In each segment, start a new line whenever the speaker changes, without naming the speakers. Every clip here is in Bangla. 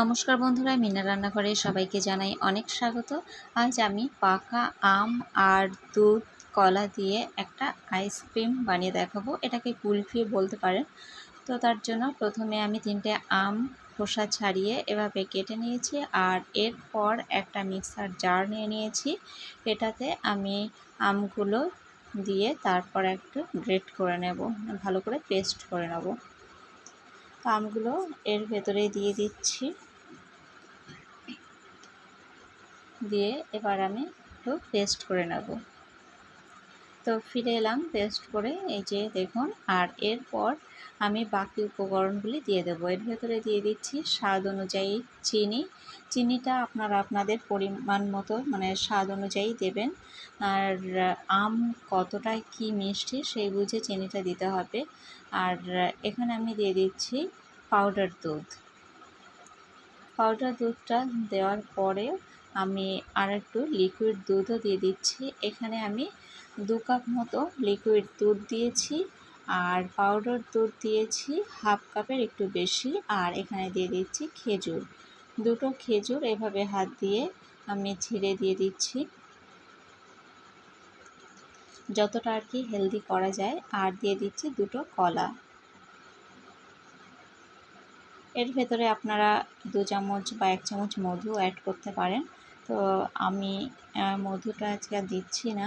নমস্কার বন্ধুরা, মিনা রান্নাঘরে সবাইকে জানাই অনেক স্বাগত। আজ আমি পাকা আম আর দুধ, কলা দিয়ে একটা আইসক্রিম বানিয়ে দেখাবো। এটাকে কুলফি বলতে পারেন। তো তার জন্য প্রথমে আমি তিনটে আম খোসা ছাড়িয়ে এভাবে কেটে নিয়েছি আর এরপর একটা মিক্সার জার নিয়ে নিয়েছি। এটাতে আমি আমগুলো দিয়ে তারপর একটু গ্রেট করে নেব, ভালো করে পেস্ট করে নেব। আমগুলো এর ভেতরে দিয়ে দিচ্ছি। দিয়ে এবার আমি একটু পেস্ট করে নেব। তো ফিরে এলাম পেস্ট করে, এই যে দেখুন, আর এরপর আমি বাকি উপকরণগুলি দিয়ে দেবো। এর ভেতরে দিয়ে দিচ্ছি স্বাদ অনুযায়ী চিনি। চিনিটা আপনারা আপনাদের পরিমাণ মতো মানে স্বাদ অনুযায়ী দেবেন। আর আম কতটা কি মিষ্টি সেই বুঝে চিনিটা দিতে হবে। আর এখানে আমি দিয়ে দিচ্ছি পাউডার দুধ। পাউডার দুধটা দেওয়ার পরে আমি আর একটু লিকুইড দুধও দিয়ে দিচ্ছি। এখানে আমি দু কাপ মতো লিকুইড দুধ দিয়েছি আর পাউডার দুধ দিয়েছি হাফ কাপের একটু বেশি আর এখানে দিয়ে দিচ্ছি খেজুর। দুটো খেজুর এভাবে হাত দিয়ে আমি ছিঁড়ে দিয়ে দিচ্ছি। যতটা আর কি হেলদি করা যায় আর দিয়ে দিচ্ছি দুটো কলা। এর ভেতরে আপনারা দু চামচ বা এক চামচ মধু অ্যাড করতে পারেন। তো আমি মধুটা আজকে আর দিচ্ছি না।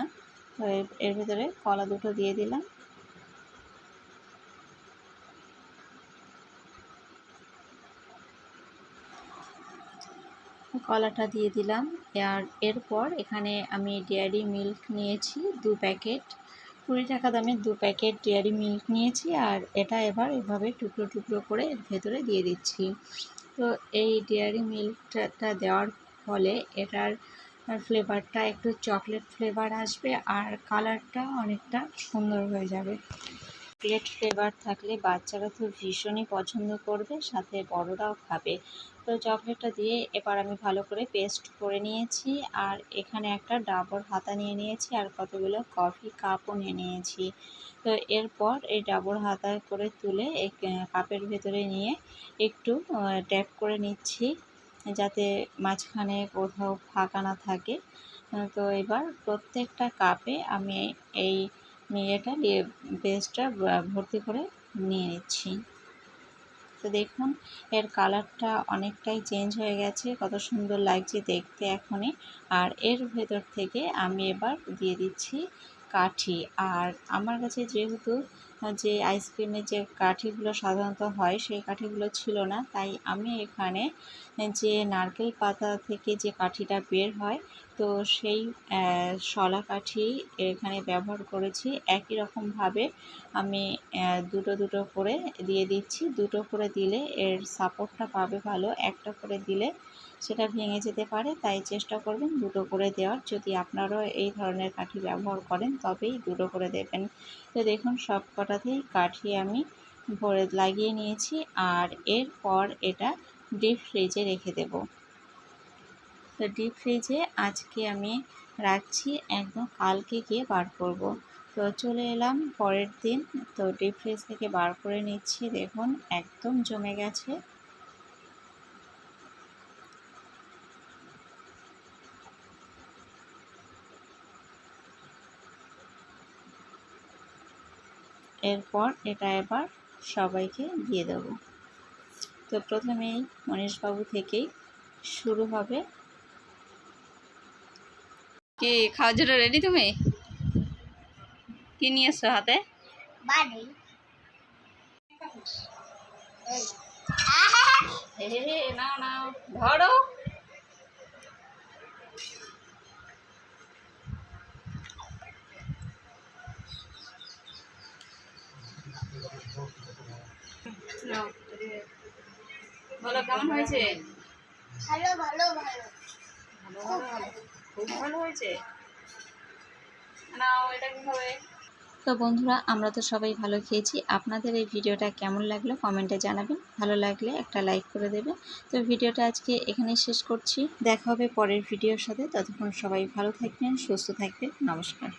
তো এর ভেতরে কলা দুটো দিয়ে দিলাম। কলাটা দিয়ে দিলাম। আর এরপর এখানে আমি ডেয়ারি মিল্ক নিয়েছি, দু প্যাকেট। কুড়ি টাকা দামের দু প্যাকেট ডেয়ারি মিল্ক নিয়েছি আর এটা এবার এভাবে টুকরো টুকরো করে ভেতরে দিয়ে দিচ্ছি। তো এই ডেয়ারি মিল্কটা দেওয়ার ফলে এটার ফ্লেভারটা, একটু চকলেট ফ্লেভার আসবে আর কালারটা অনেকটা সুন্দর হয়ে যাবে। চকলেট ফ্লেভার থাকলে বাচ্চারা তো ভীষণই পছন্দ করবে, সাথে বড়রাও খাবে। তো চকলেটটা দিয়ে এবার আমি ভালো করে পেস্ট করে নিয়েছি আর এখানে একটা ডাবর হাতা নিয়ে নিয়েছি আর কতগুলো কফি কাপও নিয়ে নিয়েছি। তো এরপর এই ডাবর হাতা করে তুলে কাপের ভেতরে নিয়ে একটু ট্যাপ করে নিচ্ছি যাতে মাঝখানে কোথাও ফাঁকা না থাকে। তো এবার প্রত্যেকটা কাপে আমি এই ইয়েটা পেস্টটা ভর্তি করে নিয়ে নিচ্ছি। তো দেখুন, এর কালারটা অনেকটাই চেঞ্জ হয়ে গেছে। কত সুন্দর লাগছে দেখতে এখনই। আর এর ভেতর থেকে আমি এবার দিয়ে দিচ্ছি কাঠি। আর আমার কাছে যেহেতু যে আইসক্রিমের যে কাঠিগুলো সাধারণত হয়, সেই কাঠিগুলো ছিল না। তাই আমি এখানে যে নারকেল পাতা থেকে যে কাঠিটা বের হয়, তো সেই শলা কাঠি এখানে ব্যবহার করেছি। একই রকমভাবে আমি দুটো দুটো করে দিয়ে দিচ্ছি। দুটো করে দিলে এর সাপোর্টটা পাবে ভালো, একটা করে দিলে সেটা ভেঙে যেতে পারে। তাই চেষ্টা করবেন দুটো করে দেওয়ার। যদি আপনারাও এই ধরনের কাঠি ব্যবহার করেন, তবেই দুটো করে দেবেন। তো দেখুন, সব কটাতেই কাঠি আমি ভরে লাগিয়ে নিয়েছি আর এরপর এটা ডিপ ফ্রিজে রেখে দেব। তো ডিপ ফ্রিজে আজকে আমি রাখছি, একদম কালকে গিয়ে বার করব। তো চলে এলাম পরের দিন। তো ডিপ ফ্রিজ থেকে বার করে নিচ্ছি, দেখুন একদম জমে গেছে। এরপর এটা এবার সবাইকে দিয়ে দেব। তো প্রথমেই মনীশবাবু থেকেই শুরু হবে। কি খাওয়ার জন্য রেডি তুমি? কি নিয়ে এসছো হাতে? না না ধরো। বলো কেমন হয়েছে?
ভালো ভালো ভালো।
ভালো ভালো খুব ভালো হয়েছে? নাও এটা কীভাবে? তো বন্ধুরা আমরা তো সবাই ভালো খেয়েছি। আপনাদের এই ভিডিওটা কেমন লাগল কমেন্টে জানাবেন। ভালো লাগলে একটা লাইক করে দেবে তো ভিডিওটা আজকে এখানেই শেষ করছি। দেখা হবে পরের ভিডিওর সাথে। ততক্ষণ সবাই ভালো থাকবেন সুস্থ থাকবেন। নমস্কার।